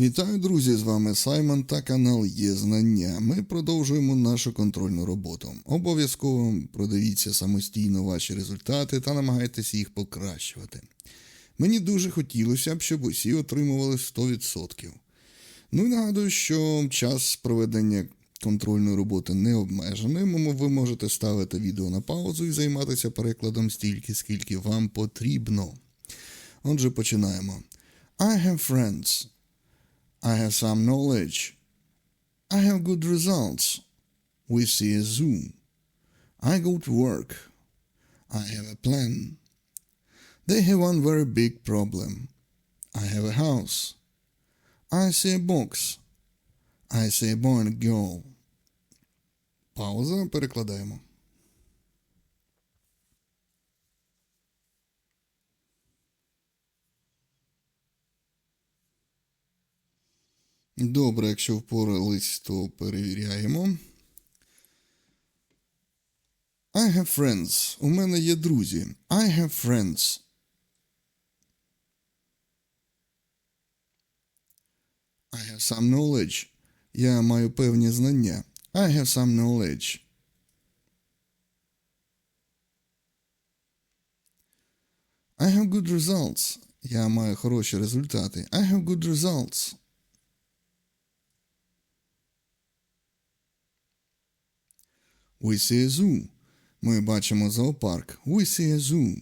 Вітаю, друзі! З вами Саймон та канал Є Знання. Ми продовжуємо нашу контрольну роботу. Обов'язково продивіться самостійно ваші результати та намагайтеся їх покращувати. Мені дуже хотілося б, щоб усі отримували 100%. Ну і нагадую, що час проведення контрольної роботи не обмежений. М- Ви можете ставити відео на паузу і займатися перекладом стільки, скільки вам потрібно. Отже, починаємо. I have friends. I have some knowledge. I have good results. We see a zoo. I go to work. I have a plan. They have one very big problem. I have a house. I see a box. I see a boy and a girl. Пауза, перекладаємо. Добре, якщо впорались, то перевіряємо. I have friends. У мене є друзі. I have friends. I have some knowledge. Я маю певні знання. I have some knowledge. I have good results. Я маю хороші результати. I have good results. We see a zoo. Ми бачимо зоопарк. We see a zoo.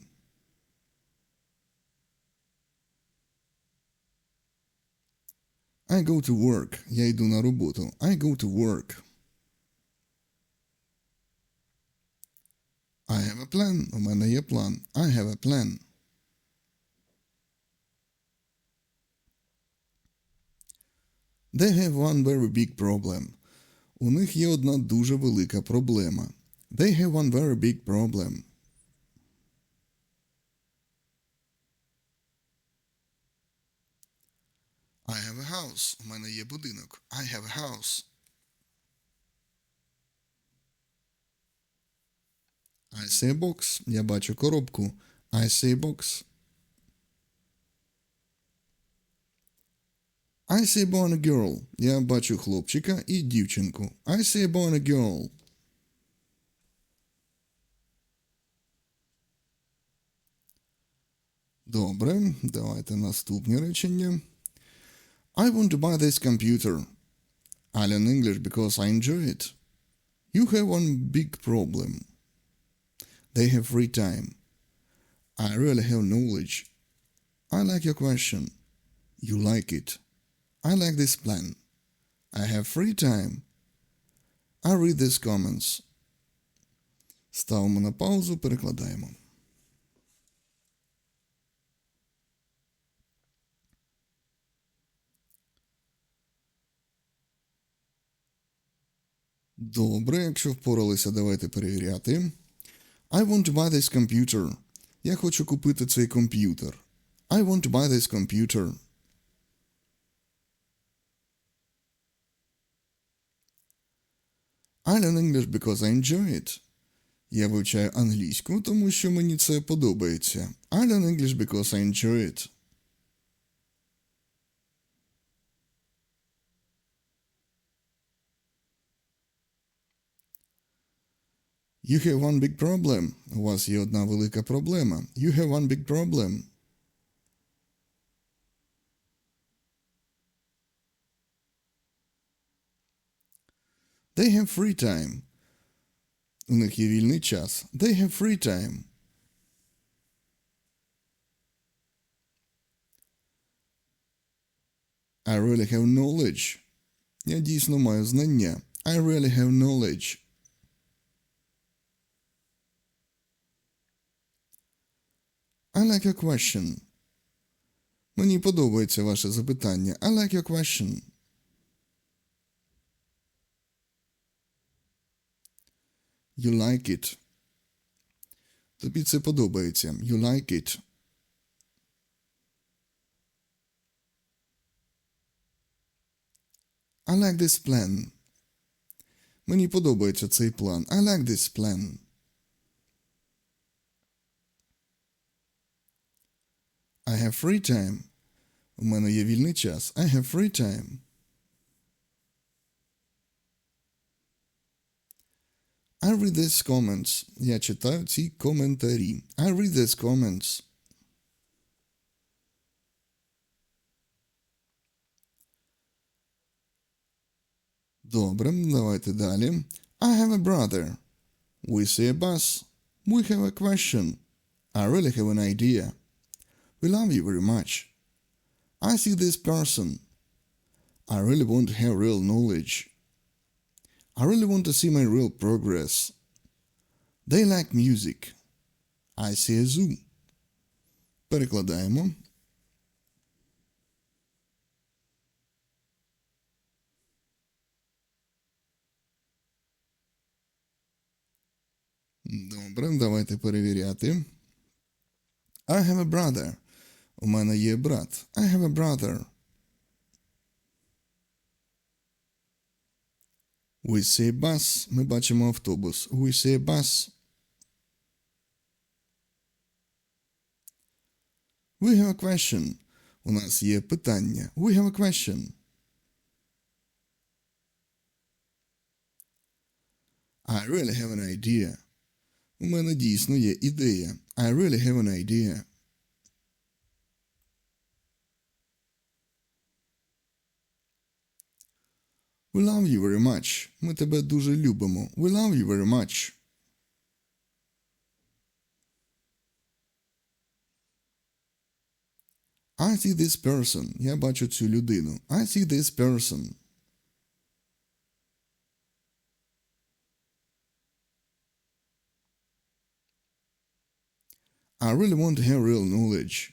I go to work. Я йду на роботу. I go to work. I have a plan. У мене є план. I have a plan. They have one very big problem. У них є одна дуже велика проблема. They have one very big problem. I have a house. У мене є будинок. I have a house. I see a box. Я бачу коробку. I see a box. I see a boy and a girl. Я бачу хлопчика і дівчинку. I see a boy and a girl. Добре, давайте наступні речення. I want to buy this computer. I learn English because I enjoy it. You have one big problem. They have free time. I really have knowledge. I like your question. You like it. I like this plan. I have free time. I read these comments. Ставимо на паузу, перекладаємо. Добре, якщо впоралися, давайте перевіряти. I want to buy this computer. Я хочу купити цей комп'ютер. I want to buy this computer. I learn English because I enjoy it. Я вивчаю англійську, тому що мені це подобається. I learn English because I enjoy it. You have one big problem. У вас є одна велика проблема. You have one big problem. They have free time. У них є вільний час. They have free time. I really have knowledge. Я дійсно маю знання. I really have knowledge. I like your question. Мені подобається ваше запитання. I like your question. You like it. Тобі це подобається. You like it. I like this plan. Мені подобається цей план. I like this plan. I have free time. У мене є вільний час. I have free time. I read these comments. Я читаю ці коментарі. I read these comments. Добре, давайте далі. I have a brother. We see a bus. We have a question. I really have an idea. We love you very much. I see this person. I really want to have real knowledge. I really want to see my real progress. They like music. I see a zoo. Перекладаємо. Добре, давайте перевіряти. I have a brother. У мене є брат. I have a brother. We see a bus. Ми бачимо автобус. We see a bus. We have a question. У нас є питання. We have a question. I really have an idea. У мене дійсно є ідея. I really have an idea. We love you very much. Ми тебе дуже любимо. We love you very much. I see this person. Я бачу цю людину. I see this person. I really want to have real knowledge.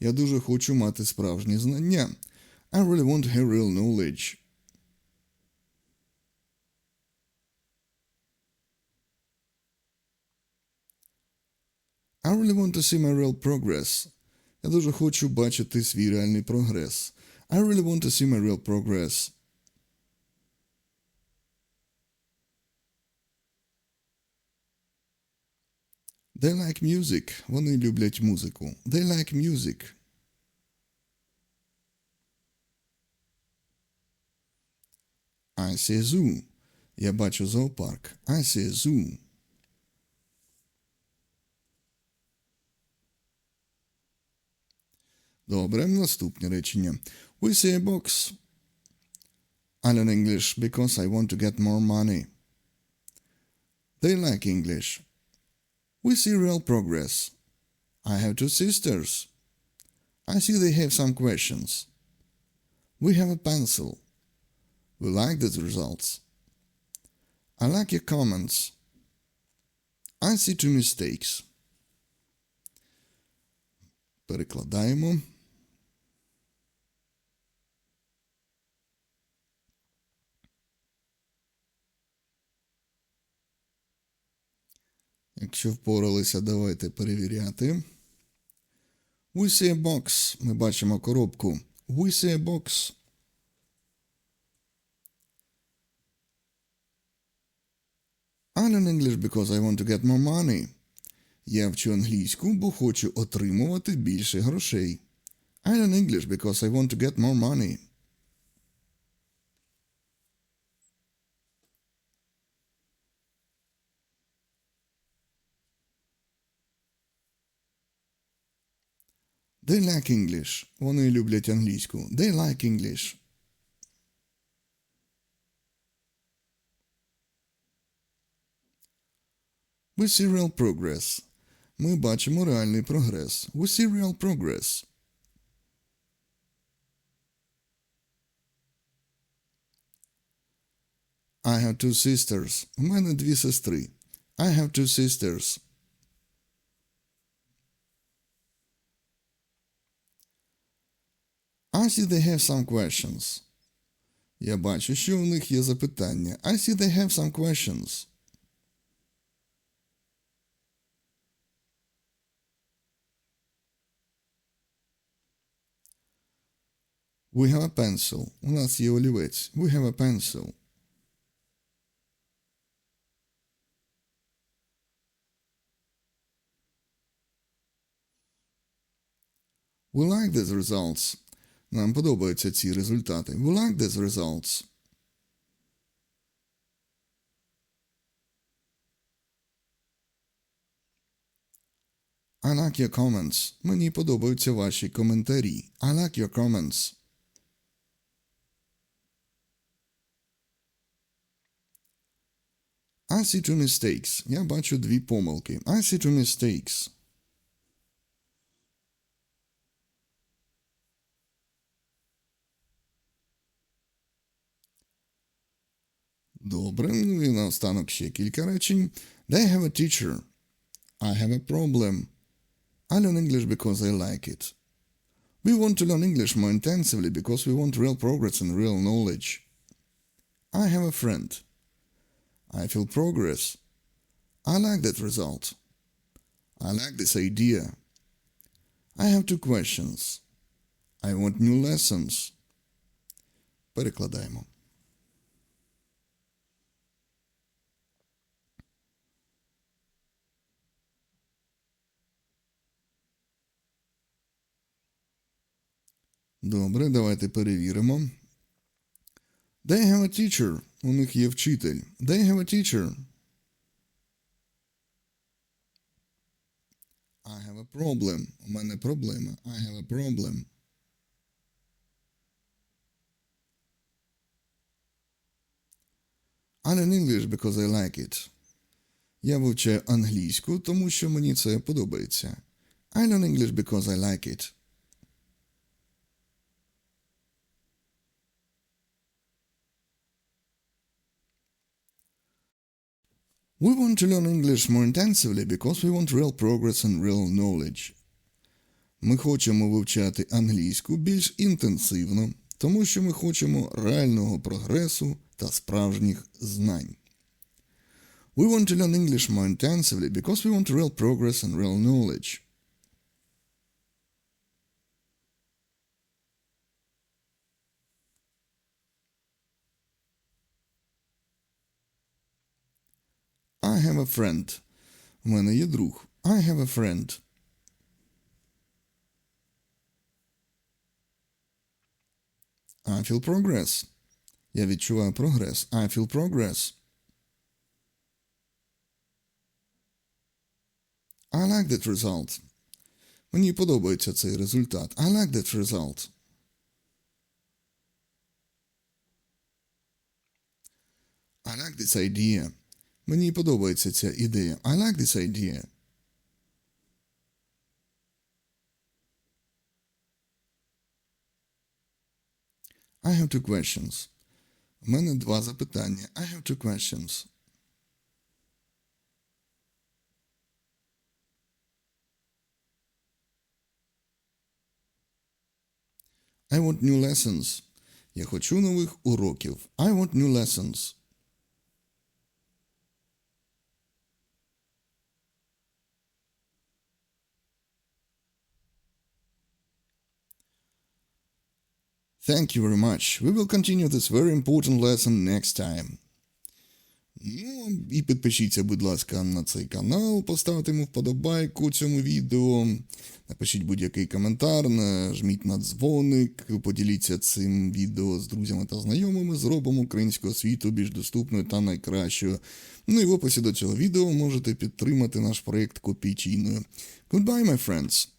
Я дуже хочу мати справжні знання. I really want to have real knowledge. I really want to see my real progress. Я дуже хочу бачити свій реальний прогрес. I really want to see my real progress. They like music. Вони люблять музику. They like music. I see a zoo. Я бачу зоопарк. I see a zoo. Добре, наступне речення. We see a box. I learn English because I want to get more money. They like English. We see real progress. I have two sisters. I see they have some questions. We have a pencil. We like these results. I like your comments. I see two mistakes. Перекладаємо. Якщо впоралися, давайте перевіряти. We see a box. Ми бачимо коробку. We see a box. I learn English because I want to get more money. Я вчу англійську, бо хочу отримувати більше грошей. I learn English because I want to get more money. They like English. Вони люблять англійську. They like English. We see real progress. Ми бачимо реальний прогрес. We see real progress. I have two sisters. У мене дві сестри. I have two sisters. I see they have some questions. Я бачу, що у них є запитання. I see they have some questions. We have a pencil. У нас є олівець. We have a pencil. We like these results. Нам подобаються ці результати. We like these results. I like your comments. Мені подобаються ваші коментарі. I like your comments. I see two mistakes. Я бачу дві помилки. I see two mistakes. Добре, ну і наостанок ще кілька речень. They have a teacher. I have a problem. I learn English because I like it. We want to learn English more intensively because we want real progress and real knowledge. I have a friend. I feel progress. I like that result. I like this idea. I have two questions. I want new lessons. Перекладаємо. Добре, давайте перевіримо. They have a teacher. У них є вчитель. They have a teacher. I have a problem. У мене проблема. I have a problem. I learn English because I like it. Я вивчаю англійську, тому що мені це подобається. I learn English because I like it. We want to learn English more intensively because we want real progress and real knowledge. Ми хочемо вивчати англійську більш інтенсивно, тому що ми хочемо реального прогресу та справжніх знань. We want to learn English more intensively because we want real progress and real knowledge. have a friend. У мене є друг. I have a friend. I feel progress. Я відчуваю прогрес. I feel progress. I like that result. Мені подобається цей результат. I like that result. I like this idea. Мені подобається ця ідея. I like this idea. I have two questions. У мене два запитання. I have two questions. I want new lessons. Я хочу нових уроків. I want new lessons. Thank you very much. We will continue this very important lesson next time. Ну, і підпишіться, будь ласка, на цей канал, поставте йому вподобайку цьому відео, напишіть будь-який коментар, нажміть на дзвоник, поділіться цим відео з друзями та знайомими, зробимо українську освіту більш доступною та найкращою. Ну і в описі до цього відео можете підтримати наш проєкт копійчиною. Goodbye, my friends!